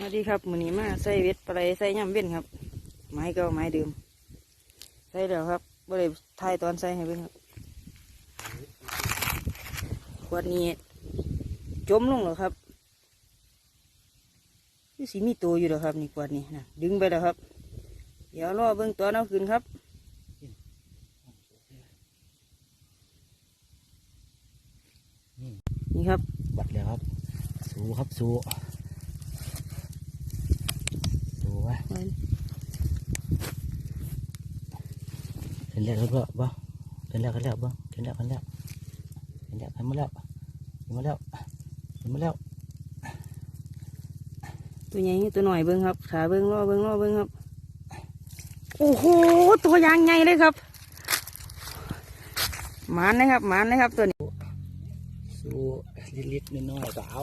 สวัสดีครับมือนี้มาใส่เวทปลาไหลใส่ย่ำเว้นครับ ไม้ก็ไม้เดิมใส่แล้วครับบ่ได้ทายตอนใส่ให้เบิ่งครับขวดนี้จมลงแล้วครับคือสีมีตัวอยู่แล้วครับนี่ขวดนี้นะดึงไปแล้วครับ เดี๋ยวรอเบิ่งตัวเอาขึ้นครับนี่ครับบัดแล้วครับ สูครับสูไว้ เห็นแล้วแล้วก็บ่เห็นแล้วกันแล้วบ่เห็นแล้วกันแล้วเห็นแล้วเห็นมาแล้วเห็นมาแล้วเห็นมาแล้ว ตัวใหญ่ตัวหน่อยเบิ้งครับ ขาเบิ้งรอเบิ้งรอเบิ้งครับ โอ้โห ตัวยางใหญ่เลยครับหมานนะครับหมานนะครับตัวนี้สู้ลิดๆน้อยๆก็เอา